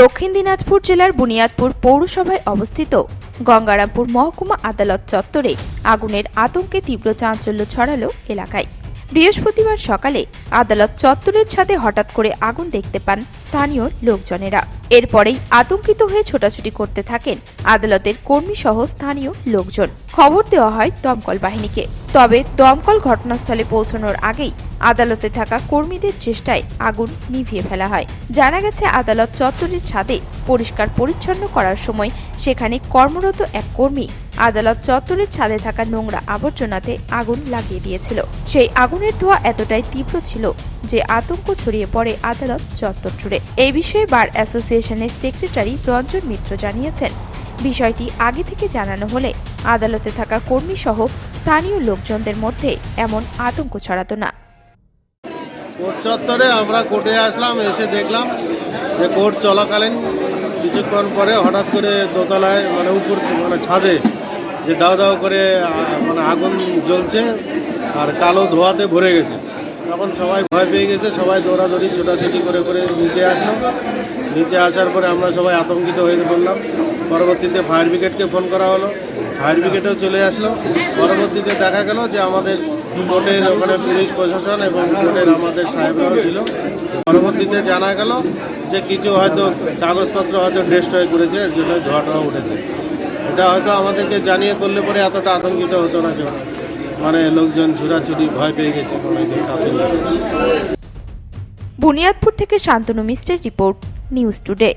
দক্ষিণ দিনাজপুর জেলার বুনিয়াদপুর পৌরসভায় অবস্থিত গঙ্গারামপুর মহকুমা আদালত চত্বরে আগুনের আতঙ্কে তীব্র চাঞ্চল্য ছড়ালো এলাকায়। বৃহস্পতিবার সকালে আদালত চত্বরের ছাদে হঠাৎ করে আগুন দেখতে পান স্থানীয় লোকজনেরা। এরপরেই আতঙ্কিত হয়ে ছোটাছুটি করতে থাকেন আদালতের কর্মী সহ স্থানীয় লোকজন। খবর দেওয়া হয় দমকল বাহিনীকে। তবে দমকল ঘটনাস্থলে পৌঁছানোর আগেই আদালতে থাকা কর্মীদের চেষ্টায় আগুন নিভিয়ে ফেলা হয়। জানা গেছে, আদালত চত্বরের ছাদে পরিষ্কার পরিচ্ছন্ন করার সময় সেখানে কর্মরত এক কর্মী আদালত চত্বরের ছাদে থাকা নোংরা আবর্জনাতে আগুন লাগিয়ে দিয়েছিল। সেই আগুনের ধোঁয়া এতটাই তীব্র ছিল যে আতঙ্ক ছড়িয়ে পড়ে আদালত চত্বর জুড়ে। এই বিষয়ে বার অ্যাসোসিয়েশনের সেক্রেটারি রঞ্জন মিত্র জানিয়েছেন, বিষয়টি আগে থেকে জানানো হলে আদালতে থাকা কর্মী সহ স্থানীয় লোকজনদের মধ্যে এমন আতঙ্ক ছড়াতো না। কোর্ট চত্বরে আমরা কোর্টে আসলাম, এসে দেখলাম যে কোর্ট চলাকালীন কিছুক্ষণ পরে হঠাৎ করে দোতলায় মানে উপর মানে ছাদে যে দাও দাও করে মানে আগুন জ্বলছে আর কালো ধোয়াতে ভরে গেছে। তখন সবাই ভয় পেয়ে গেছে, সবাই দৌড়াদৌড়ি, ছোটাছুটি করে করে নিচে আসলো। নিচে আসার পরে আমরা সবাই আতঙ্কিত হয়ে পড়লাম। পরবর্তীতে ফায়ার ব্রিগেডকে ফোন করা হলো। ফায়ার ব্রিগেডও চলে আসলো। পরবর্তীতে দেখা গেল যে আমাদের কোর্টের ওখানে পুলিশ প্রশাসন এবং কোর্টের আমাদের সাহেবরাও ছিল। পরবর্তীতে জানা গেল যে কিছু হয়তো কাগজপত্র হয়তো ডেস্ট্রয় করেছে, এর জন্য ধোয়াটা উঠেছে। এটা হয়তো আমাদেরকে জানিয়ে করলে পরে এতটা আতঙ্কিত হতো না কেউ। মানে লোকজন ভয় পেয়ে গেছে বুনিয়াদপুর থেকে Shantanu Mistry report news today.